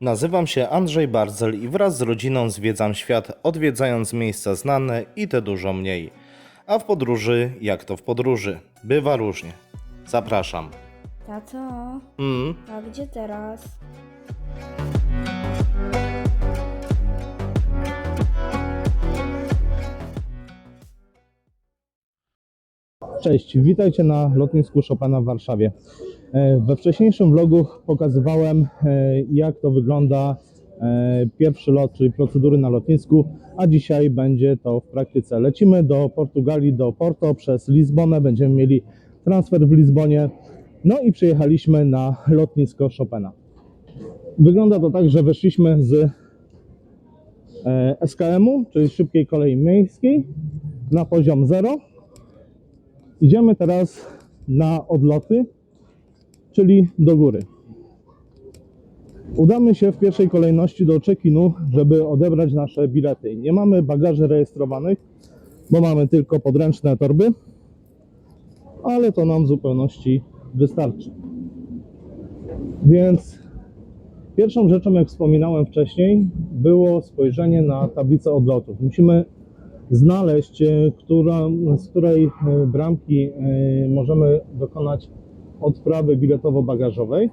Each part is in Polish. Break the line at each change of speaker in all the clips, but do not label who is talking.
Nazywam się Andrzej Barzel i wraz z rodziną zwiedzam świat, odwiedzając miejsca znane i te dużo mniej. A w podróży, jak to w podróży, bywa różnie. Zapraszam.
Tato,
Mm,
a gdzie teraz?
Cześć, witajcie na lotnisku Chopina w Warszawie. E, We wcześniejszym vlogu pokazywałem, e, jak to wygląda e, pierwszy lot, czyli procedury na lotnisku, a dzisiaj będzie to w praktyce. Lecimy do Portugalii, do Porto przez Lizbonę, będziemy mieli transfer w Lizbonie, no i przyjechaliśmy na lotnisko Chopina. Wygląda to tak, że wyszliśmy z SKM-u, czyli szybkiej kolei miejskiej, na poziom 0. Idziemy teraz na odloty, czyli do góry. Udamy się w pierwszej kolejności do check-inu, żeby odebrać nasze bilety. Nie mamy bagaży rejestrowanych, bo mamy tylko podręczne torby, ale to nam w zupełności wystarczy. Więc pierwszą rzeczą, jak wspominałem wcześniej, było spojrzenie na tablicę odlotów. Musimy znaleźć, e, która, z której e, bramki e, możemy dokonać odprawy biletowo-bagażowej.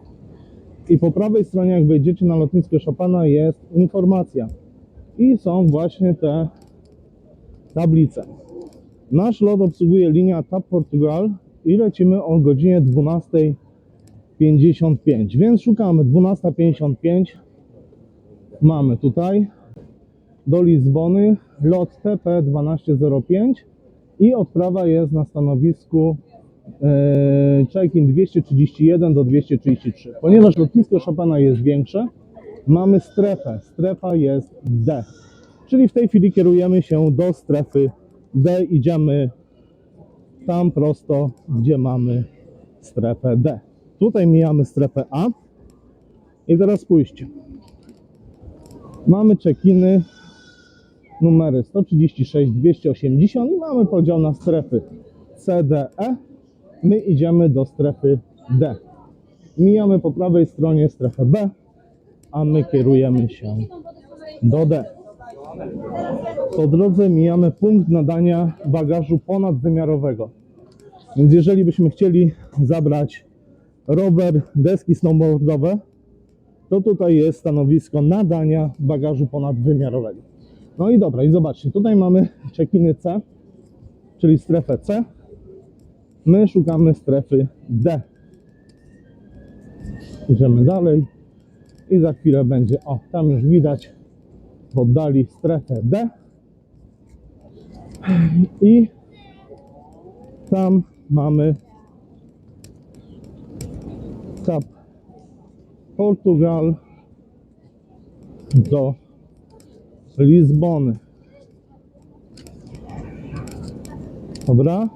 I po prawej stronie, jak wejdziecie na lotnisko Chopina, jest informacja. I są właśnie te tablice. Nasz lot obsługuje linia TAP Portugal i lecimy o godzinie 12.55. Więc szukamy 12.55. Mamy tutaj do Lizbony, lot TP1205 i odprawa jest na stanowisku e, check-in 231 do 233. Ponieważ lotnisko Chopina jest większe, mamy strefę. Strefa jest D. Czyli w tej chwili kierujemy się do strefy D. Idziemy tam prosto, gdzie mamy strefę D. Tutaj mijamy strefę A. I teraz spójrzcie. Mamy check-iny numery 136, 280 i mamy podział na strefy C, D, E. My idziemy do strefy D. Mijamy po prawej stronie strefę B, a my kierujemy się do D. Po drodze mijamy punkt nadania bagażu ponadwymiarowego. Więc jeżeli byśmy chcieli zabrać rower, deski snowboardowe, to tutaj jest stanowisko nadania bagażu ponadwymiarowego. No i dobra, i zobaczcie, tutaj mamy check-iny C, czyli strefę C. My szukamy strefy D. Idziemy dalej i za chwilę będzie, o, tam już widać w oddali strefę D. I tam mamy TAP Portugal do Lizbony. Dobra.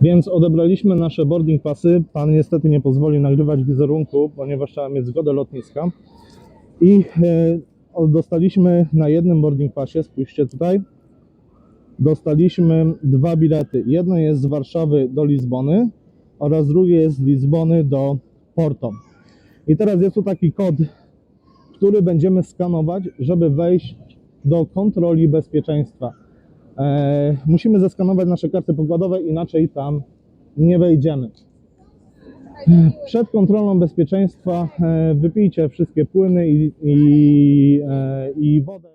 Więc odebraliśmy nasze boarding pasy. Pan niestety nie pozwoli nagrywać wizerunku, ponieważ trzeba mieć zgodę lotniska. I e, dostaliśmy na jednym boarding pasie, spójrzcie tutaj, dostaliśmy dwa bilety. Jedno jest z Warszawy do Lizbony oraz drugie jest z Lizbony do Porto. I teraz jest tu taki kod, który będziemy skanować, żeby wejść do kontroli bezpieczeństwa. E, musimy zeskanować nasze karty pokładowe, inaczej tam nie wejdziemy. Przed kontrolą bezpieczeństwa e, wypijcie wszystkie płyny i, i, e, i wodę.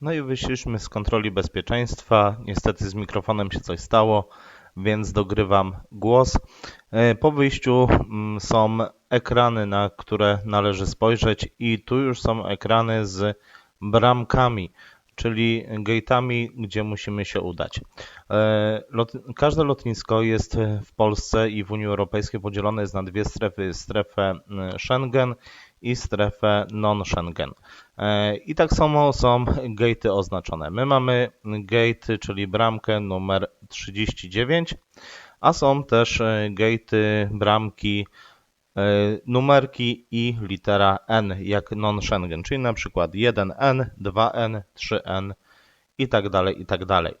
no i wyszliśmy z kontroli bezpieczeństwa. Niestety z mikrofonem się coś stało, więc dogrywam głos. E, Po wyjściu mm, są ekrany, na które należy spojrzeć, i tu już są ekrany z bramkami, czyli gate'ami, gdzie musimy się udać. E, Lot, każde lotnisko jest w Polsce i w Unii Europejskiej podzielone jest na dwie strefy: strefę mm, Schengen i strefę non-Schengen. E, I tak samo są gate'y oznaczone. My mamy gate, czyli bramkę numer 39, a są też e, gate'y, bramki, e, numerki i litera N, jak non-Schengen, czyli na przykład 1N, 2N, 3N i tak dalej, i tak dalej.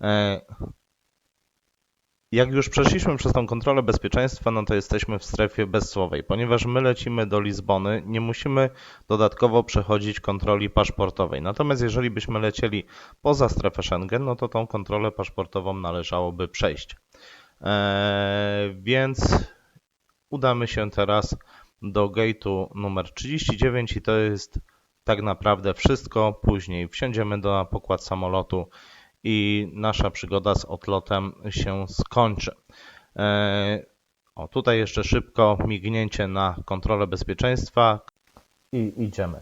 E,
Jak już przeszliśmy przez tą kontrolę bezpieczeństwa, no to jesteśmy w strefie bezcłowej. Ponieważ my lecimy do Lizbony, nie musimy dodatkowo przechodzić kontroli paszportowej. Natomiast jeżeli byśmy lecieli poza strefę Schengen, no to tą kontrolę paszportową należałoby przejść. Eee, więc udamy się teraz do gate'u numer 39 i to jest tak naprawdę wszystko. Później wsiądziemy na pokład samolotu i nasza przygoda z odlotem się skończy. Eee, O, tutaj jeszcze szybko mignięcie na kontrolę bezpieczeństwa i idziemy.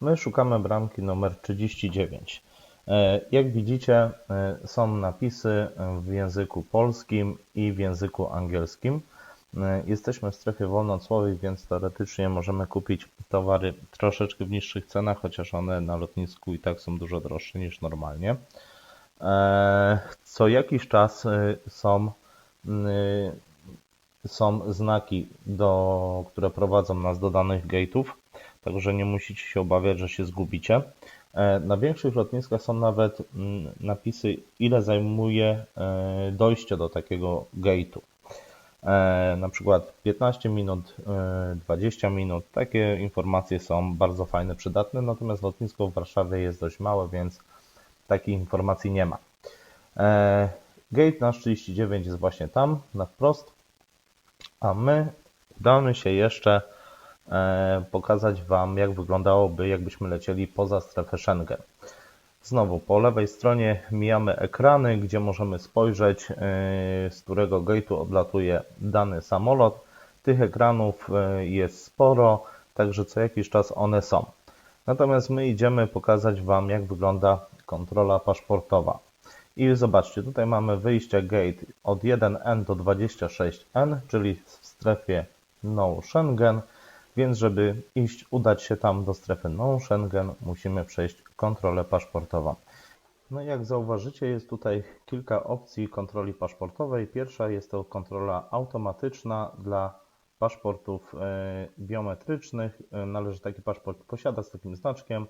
My szukamy bramki numer 39. E, Jak widzicie, e, są napisy w języku polskim i w języku angielskim. E, Jesteśmy w strefie wolnocłowej, więc teoretycznie możemy kupić towary troszeczkę w niższych cenach, chociaż one na lotnisku i tak są dużo droższe niż normalnie. E, Co jakiś czas e, są, są znaki, do, które prowadzą nas do danych gate'ów, także nie musicie się obawiać, że się zgubicie. Na większych lotniskach są nawet napisy, ile zajmuje dojście do takiego gate'u. E, Na przykład 15 minut, e, 20 minut. Takie informacje są bardzo fajne, przydatne, natomiast lotnisko w Warszawie jest dość małe, więc takich informacji nie ma. E, Gate nasz 39 jest właśnie tam, na wprost, a my udamy się jeszcze e, pokazać Wam, jak wyglądałoby, jakbyśmy lecieli poza strefę Schengen. Znowu po lewej stronie mijamy ekrany, gdzie możemy spojrzeć, e, z którego gate'u odlatuje dany samolot. Tych ekranów e, jest sporo, także co jakiś czas one są. Natomiast my idziemy pokazać Wam, jak wygląda kontrola paszportowa. I zobaczcie, tutaj mamy wyjście gate od 1N do 26N, czyli w strefie no Schengen, więc żeby iść, udać się tam do strefy no Schengen, musimy przejść kontrolę paszportową. No jak zauważycie, jest tutaj kilka opcji kontroli paszportowej. Pierwsza jest to kontrola automatyczna dla paszportów e, biometrycznych. E, Należy taki paszport posiadać z takim znaczkiem.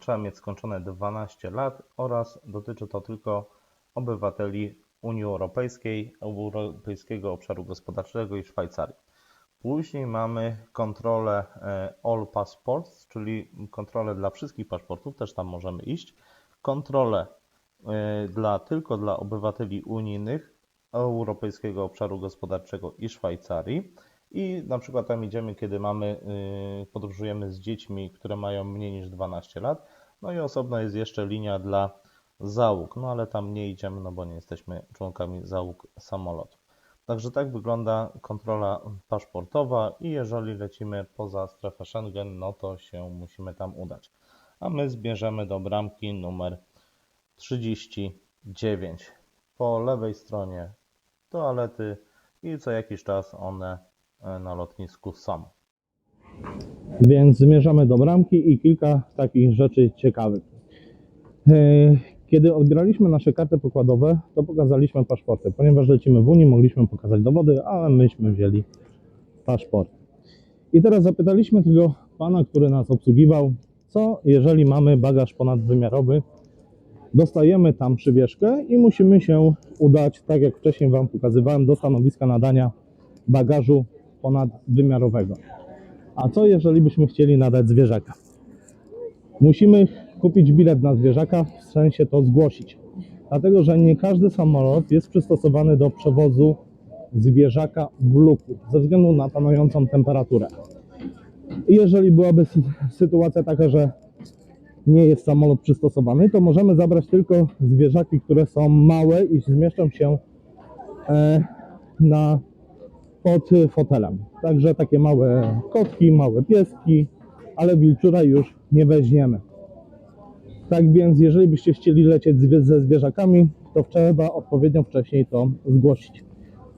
Trzeba mieć skończone 12 lat oraz dotyczy to tylko obywateli Unii Europejskiej, Europejskiego Obszaru Gospodarczego i Szwajcarii. Później mamy kontrolę e, All Passports, czyli kontrolę dla wszystkich paszportów, też tam możemy iść. Kontrolę e, dla, tylko dla obywateli unijnych, Europejskiego Obszaru Gospodarczego i Szwajcarii. I na przykład tam idziemy, kiedy mamy, y, podróżujemy z dziećmi, które mają mniej niż 12 lat. No i osobno jest jeszcze linia dla załóg, no ale tam nie idziemy, no bo nie jesteśmy członkami załóg samolotu. Także tak wygląda kontrola paszportowa i jeżeli lecimy poza strefę Schengen, no to się musimy tam udać. A my zbierzemy do bramki numer 39. Po lewej stronie toalety i co jakiś czas one e, na lotnisku są.
Więc zmierzamy do bramki i kilka takich rzeczy ciekawych. Kiedy odbieraliśmy nasze karty pokładowe, to pokazaliśmy paszporty. Ponieważ lecimy w Unii, mogliśmy pokazać dowody, ale myśmy wzięli paszport. I teraz zapytaliśmy tego pana, który nas obsługiwał, co jeżeli mamy bagaż ponadwymiarowy, dostajemy tam przywieszkę i musimy się udać, tak jak wcześniej Wam pokazywałem, do stanowiska nadania bagażu ponadwymiarowego. A co jeżeli byśmy chcieli nadać zwierzaka? Musimy kupić bilet na zwierzaka, w sensie to zgłosić. Dlatego, że nie każdy samolot jest przystosowany do przewozu zwierzaka w luku, ze względu na panującą temperaturę. Jeżeli byłaby sy- sytuacja taka, że nie jest samolot przystosowany, to możemy zabrać tylko zwierzaki, które są małe i zmieszczą się e, na, pod fotelem. Także takie małe kotki, małe pieski, ale wilczura już nie weźmiemy. Tak więc, jeżeli byście chcieli lecieć ze zwierzakami, to trzeba odpowiednio wcześniej to zgłosić.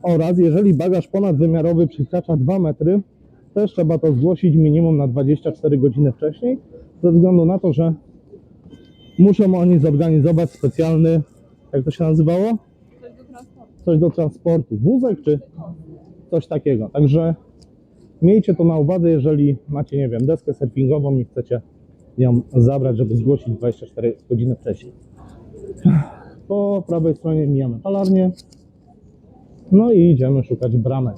Oraz jeżeli bagaż ponadwymiarowy przekracza 2 metry, też trzeba to zgłosić minimum na 24 godziny wcześniej, ze względu na to, że muszą oni zorganizować specjalny, jak to się nazywało? Coś do transportu. Wózek czy coś takiego. Także miejcie to na uwadze, jeżeli macie, nie wiem, deskę surfingową i chcecie ją zabrać, żeby zgłosić 24 godziny wcześniej. Po prawej stronie mijamy palarnię.
No i idziemy szukać bramek.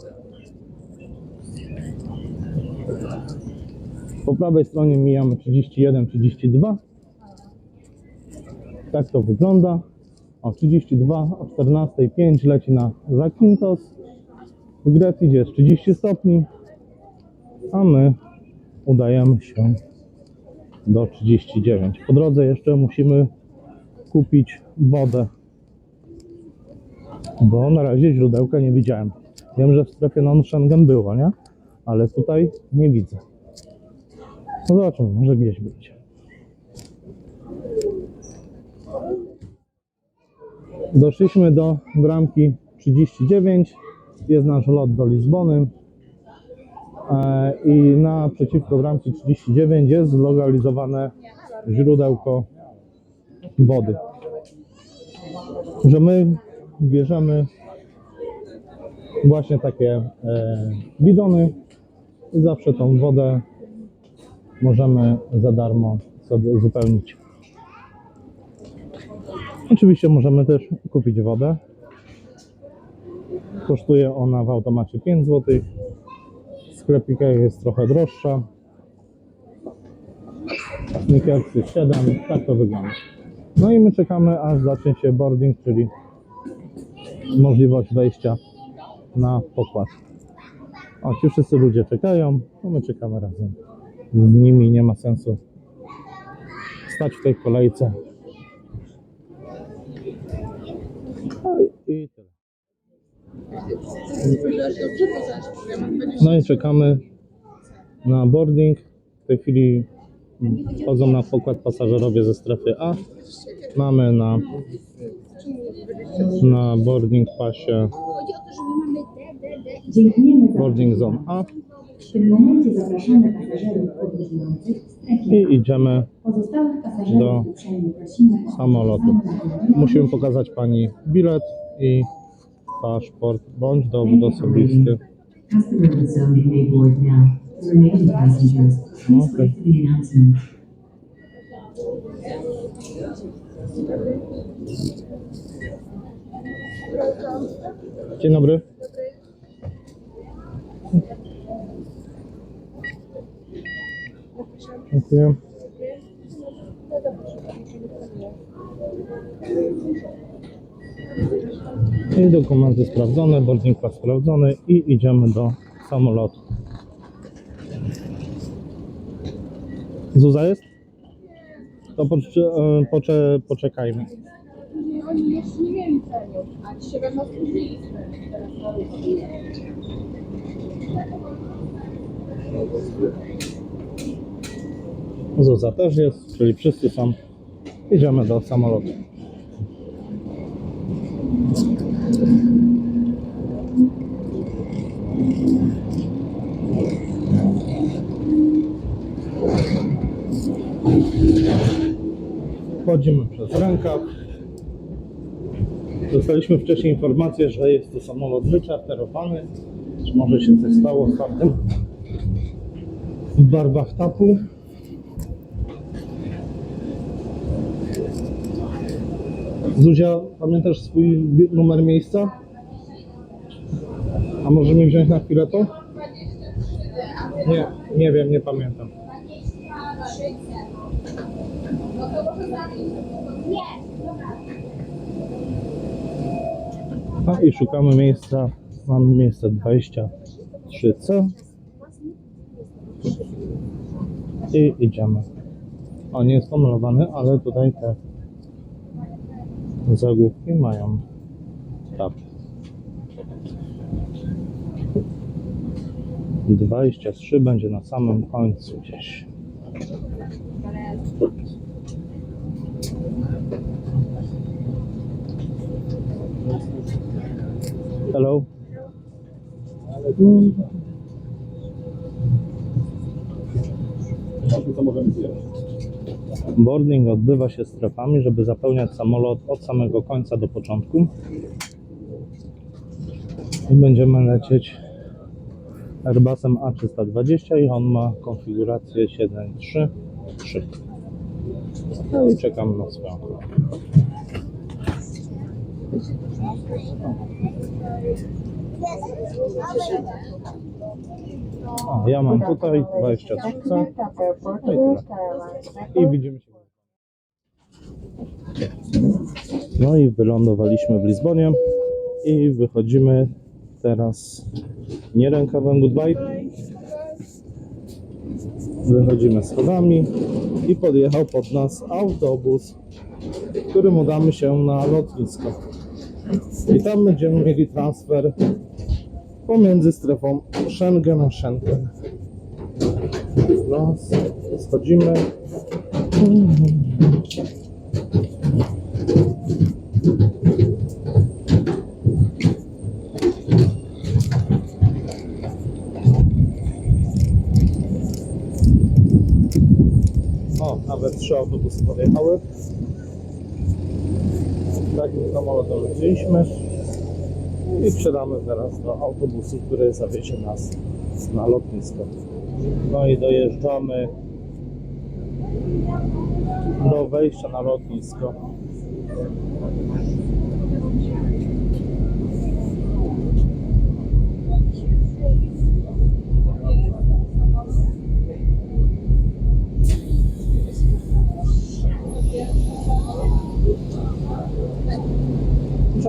Po prawej stronie mijamy 31, 32. Tak to wygląda. O 32, o 14.05 leci na Zakynthos. W Grecji jest 30 stopni, a my udajemy się do 39. Po drodze jeszcze musimy kupić wodę, bo na razie źródełka nie widziałem. Wiem, że w strefie non-Schengen było, nie? Ale tutaj nie widzę. No zobaczymy, może gdzieś będzie. Doszliśmy do bramki 39. Jest nasz lot do Lizbony. E, I naprzeciwko bramki 39 jest zlokalizowane źródełko wody. Że my bierzemy właśnie takie e, bidony i zawsze tą wodę możemy za darmo sobie uzupełnić. Oczywiście możemy też kupić wodę. Kosztuje ona w automacie 5 zł. Sklepikach jest trochę droższa. Snickersy 7, tak to wygląda. No i my czekamy aż zacznie się boarding, czyli możliwość wejścia na pokład. O, ci wszyscy ludzie czekają, no my czekamy razem z nimi, nie ma sensu stać w tej kolejce. No i, i. No i czekamy na boarding. W tej chwili wchodzą na pokład pasażerowie ze strefy A. Mamy na, na boarding pasie boarding zone A
W tym momencie zapraszamy pasażerów w strefie.
i idziemy
Pozostałych pasażerów
do
uprzejmie prosimy o
samolotu. Musimy pokazać pani bilet i paszport bądź dowód osobisty. Okay. Dzień dobry. Dziękuję. I dokumenty sprawdzone, boarding pass sprawdzony i idziemy do samolotu. Zuza jest? To e, pocze, poczekajmy.
oni jeszcze nie mieli cenu, a dzisiaj będą spóźniliśmy.
Zuza też jest, czyli wszyscy są. Idziemy do samolotu. Wchodzimy przez rękaw. Dostaliśmy wcześniej informację, że jest to samolot wyczarterowany. Czy może się coś stało z tamtym w barwach tapu. Zuzia, pamiętasz swój numer miejsca? A możemy wziąć na chwilę to? Nie, nie wiem, nie pamiętam. A i szukamy miejsca. Mamy miejsce 23C. I idziemy. O, nie jest pomalowany, ale tutaj te zagłówki mają tap. 23 będzie na samym końcu gdzieś. Hello. Boarding odbywa się strefami, żeby zapełniać samolot od samego końca do początku. I będziemy lecieć Airbusem A320 i on ma konfigurację 733. No i czekam na swoją kolej. Ja mam tutaj 23. No i. I widzimy się. No i wylądowaliśmy w Lizbonie i wychodzimy teraz nie rękawem goodbye. Wychodzimy schodami i podjechał pod nas autobus, którym udamy się na lotnisko. I tam będziemy mieli transfer pomiędzy strefą Schengen a Schengen. No, schodzimy. O, nawet trzy autobusy podjechały. Takim samolotem leciliśmy i wsiadamy teraz do autobusu, który zawiezie nas na lotnisko. No i dojeżdżamy do wejścia na lotnisko.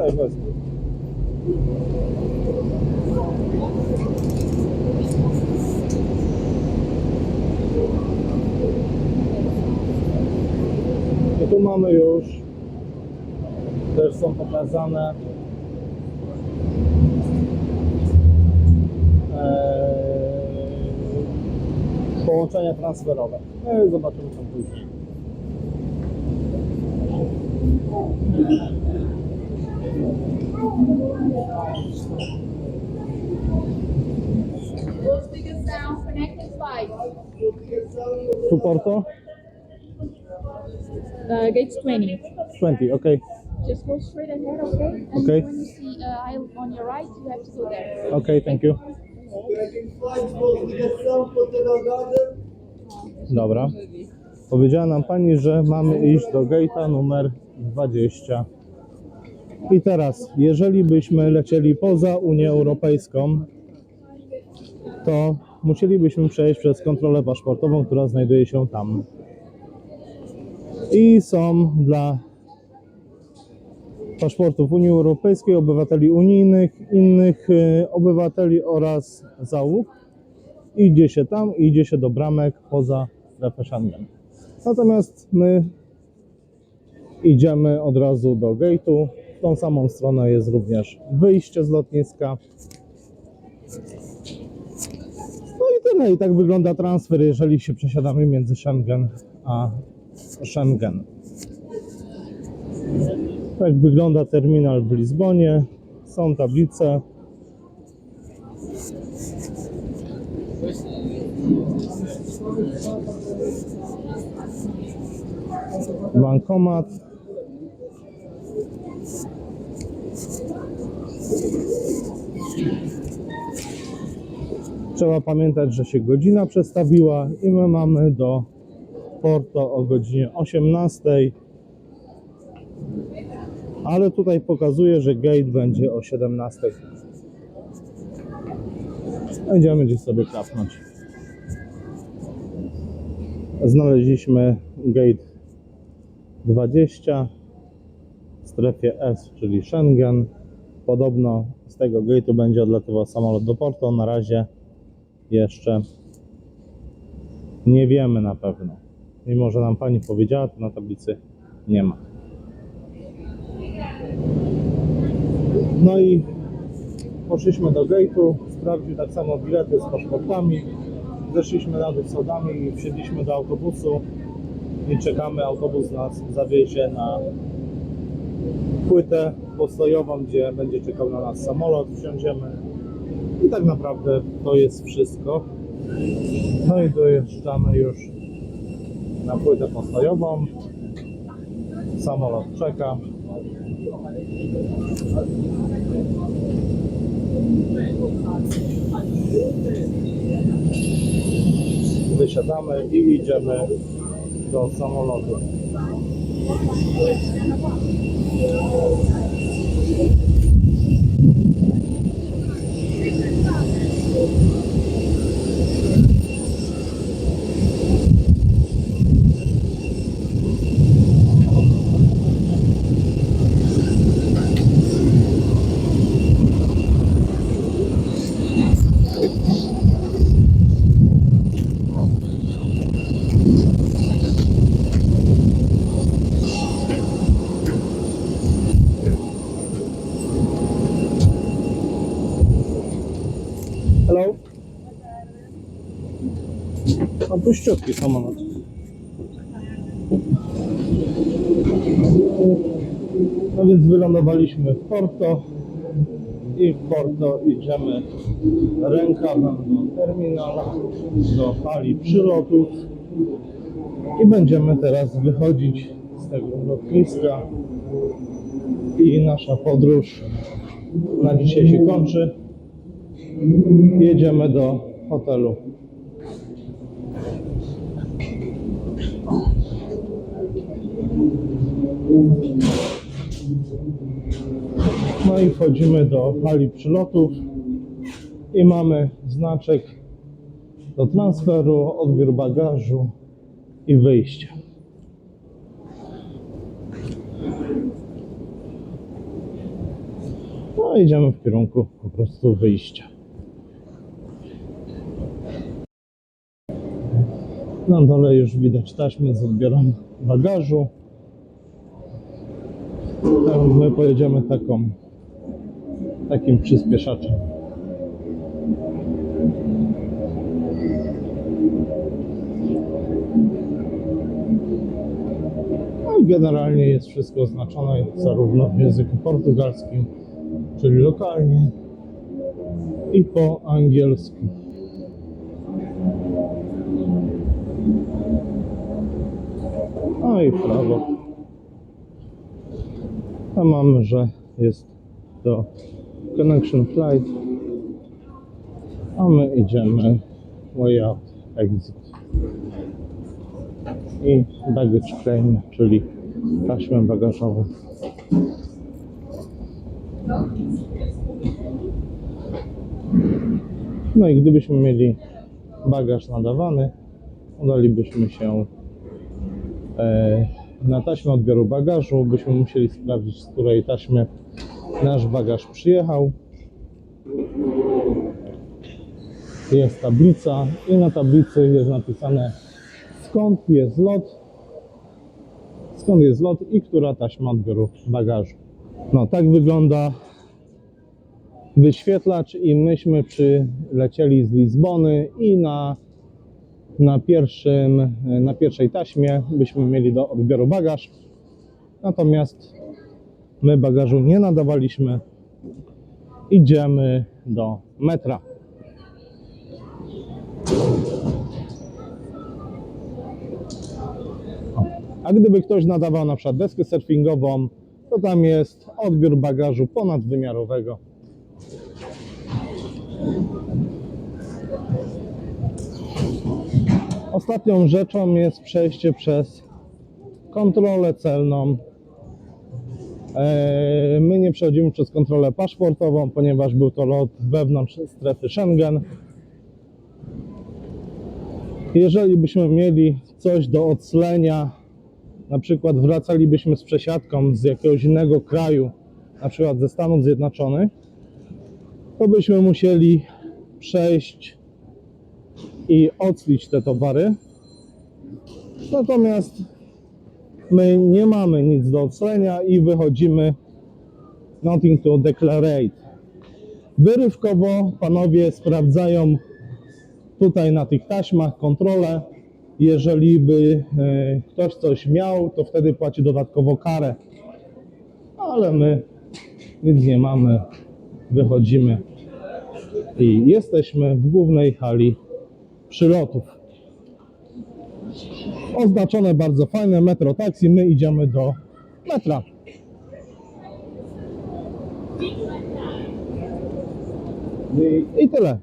Cześć, wezmę. I tu mamy już, też są pokazane eee, połączenia transferowe. No i zobaczymy tam później. Tu Porto?
Uh, gates 20.
20, okay.
Just go straight ahead, okay? And
Okay.
when you see uh, aisle on your right, you have to go there.
Okay, thank you. Dobra. Powiedziała nam pani, że mamy iść do gate'a numer 20. I teraz, jeżeli byśmy lecieli poza Unię Europejską, to musielibyśmy przejść przez kontrolę paszportową, która znajduje się tam. I są dla paszportów Unii Europejskiej, obywateli unijnych, innych y, obywateli oraz załóg. Idzie się tam, idzie się do bramek poza strefę. Natomiast my idziemy od razu do gate'u. Tą samą stronę jest również wyjście z lotniska. No i tyle. I tak wygląda transfer, jeżeli się przesiadamy między Schengen a Schengen. Tak wygląda terminal w Lizbonie. Są tablice. Bankomat. Trzeba pamiętać, że się godzina przestawiła i my mamy do Porto o godzinie 18 ale tutaj pokazuje, że gate będzie o 17. Będziemy gdzieś sobie kapnąć. Znaleźliśmy gate 20 w strefie S, czyli Schengen. Podobno z tego gate'u będzie odlatywał samolot do Porto. Na razie jeszcze nie wiemy na pewno. Mimo, że nam pani powiedziała, to na tablicy nie ma. No i poszliśmy do gate'u, sprawdził tak samo bilety z paszportami. Zeszliśmy na dół schodami i wsiedliśmy do autobusu i czekamy, autobus nas zawiezie na płytę postojową, gdzie będzie czekał na nas samolot, wsiądziemy i tak naprawdę to jest wszystko. No i dojeżdżamy już na płytę postojową. Samolot czeka. Wysiadamy i idziemy do samolotu. Hello? No puściutki samolot. No więc wylądowaliśmy w Porto i w Porto idziemy rękawem do terminala, do hali przylotów i będziemy teraz wychodzić z tego lotniska i nasza podróż na dzisiaj się kończy. Jedziemy do hotelu. No i wchodzimy do hali przylotów i mamy znaczek do transferu, odbiór bagażu i wyjście. No idziemy w kierunku po prostu wyjścia. Na dole już widać taśmy z odbiorem bagażu. A My pojedziemy taką, takim przyspieszaczem. No generalnie jest wszystko oznaczone zarówno w języku portugalskim, czyli lokalnie, i po angielsku. No i prawo. Tam mamy, że jest to connection flight. A my idziemy way out, exit. I baggage claim, czyli taśmę bagażową. No i gdybyśmy mieli bagaż nadawany, udalibyśmy się e, na taśmę odbioru bagażu. Byśmy musieli sprawdzić, z której taśmy nasz bagaż przyjechał. Jest tablica i na tablicy jest napisane skąd jest lot, skąd jest lot i która taśma odbioru bagażu. No tak wygląda wyświetlacz i myśmy przylecieli z Lizbony i na, na, pierwszym, na pierwszej taśmie byśmy mieli do odbioru bagaż. Natomiast my bagażu nie nadawaliśmy. Idziemy do metra. A gdyby ktoś nadawał na przykład deskę surfingową, to tam jest odbiór bagażu ponadwymiarowego. Ostatnią rzeczą jest przejście przez kontrolę celną. Eee, My nie przechodzimy przez kontrolę paszportową, ponieważ był to lot wewnątrz strefy Schengen. Jeżeli byśmy mieli coś do oclenia, na przykład wracalibyśmy z przesiadką z jakiegoś innego kraju, na przykład ze Stanów Zjednoczonych, to byśmy musieli przejść i oclić te towary. Natomiast my nie mamy nic do oclenia i wychodzimy nothing to declarate. Wyrywkowo panowie sprawdzają tutaj na tych taśmach kontrolę. Jeżeli by e, ktoś coś miał, to wtedy płaci dodatkowo karę. Ale my nic nie mamy. Wychodzimy i jesteśmy w głównej hali przylotów. Oznaczone bardzo fajne metro taksi. My idziemy do metra. I tyle.